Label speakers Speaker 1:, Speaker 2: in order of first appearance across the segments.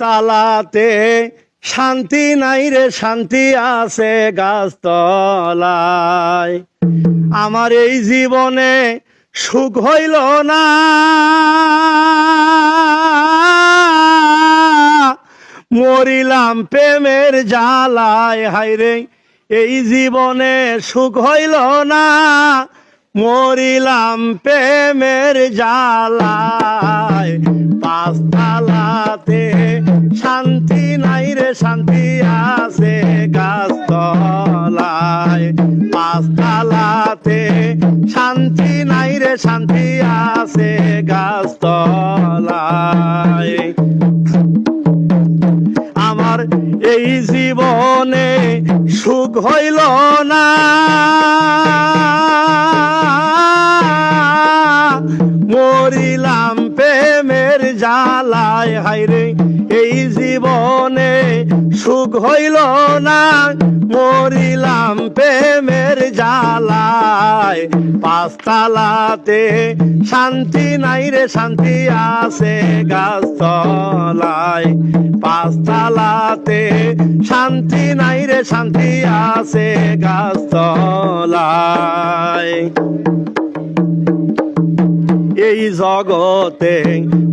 Speaker 1: তালাতে শান্তি নাই রে, শান্তি আছে গাছতলায়। আমার এই জীবনে সুখ হইল না। মরিলাম প্রেমের জ্বালায় হাইরে এই জীবনে সুখ হইল না। মরিলাম প্রেমের জ্বালায়। পাঁচতলাতে শান্তি নাই রে, শান্তি আছে গাছতলায়। পাঁচতলাতে শান্তি নাই রে, শান্তি আছে গাছতলায়। আমার এই জীবনে সুখ হইল না। জীবনে সুখ হইল না, মরিলাম প্রেমের জ্বালায়। পাঁচতলাতে শান্তি নাই রে, শান্তি আছে গাছতলায়। পাঁচতলাতে শান্তি নাই রে, শান্তি আছে গাছতলায়। এই জগতে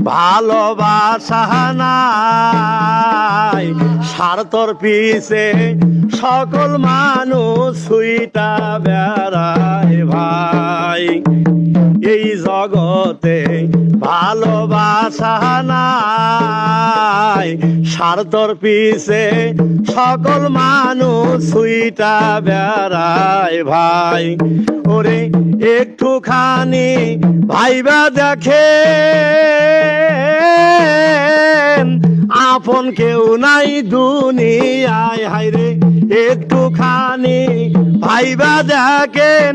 Speaker 1: ভালোবাসা নাই। স্বার্থর পিছে সকল মানুষ সুইটা বেড়ায় ভাই। এই জগতে ভালোবাসা নাই। স্বার্থর পিছে সকল মানুষ সুইটা বেড়ায় ভাই। ওরে একটুখানি ভাইবা দেখে আপন কেউ নাই দুনিয়ায়। হাইরে একটুখানি ভাইবা দেখেন,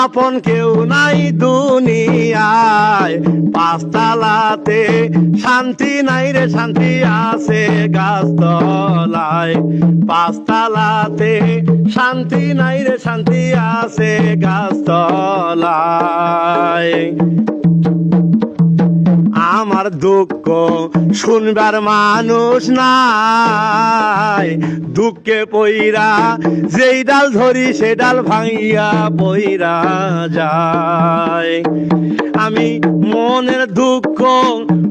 Speaker 1: আপন কেউ নাই দুনিয়ায়। পাঁচতলাতে শান্তি নাই রে, শান্তি আছে গাছতলায়। পাঁচতলাতে শান্তি নাই রে, শান্তি আছে গাছতলায়। আমার দুঃখ শুনবার মানুষ নাই। দুঃখে পইরা, যেই ডাল ধরি সে ডাল ভাঙিয়া পইরা যায়। আমি মনের দুঃখ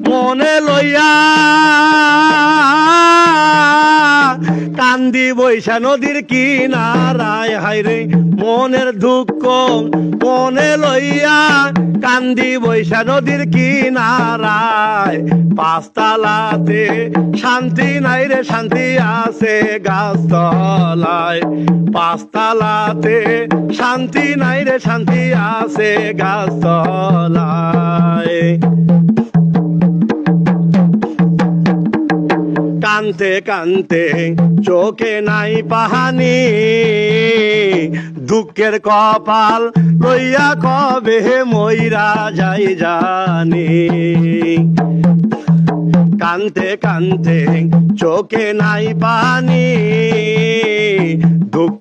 Speaker 1: মনে লইয়া কান্দি বৈশা নদীর কিনারায় হাইরে মনের দুঃখ মনে লইয়া কান্দি বৈশা নদীর কিনারায় পাঁচতলাতে শান্তি নাই রে, শান্তি আছে গাছতলায়। পাঁচতলাতে শান্তি নাই রে, শান্তি আছে গাছতলায়। কানতে কানতে চোখে নাই পাহানি। দুঃখের কপাল লইয়া কবে ময়রা যাই জানি। কানতে কানতে চোখে নাই পানি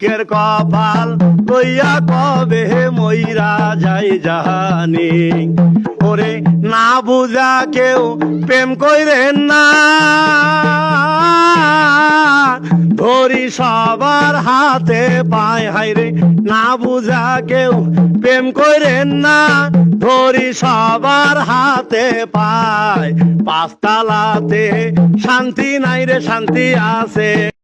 Speaker 1: দুঃখের কপাল লইয়া কবে মইরা যাই জানি ওরে না বুঝা কেউ প্রেম কইরেন না। ধরি সবার হাতে পায় হাইরে না বুঝা কেউ প্রেম কইরেন না। ধরি সবার হাতে পায় পাঁচতলাতে শান্তি নাই রে, শান্তি আছে।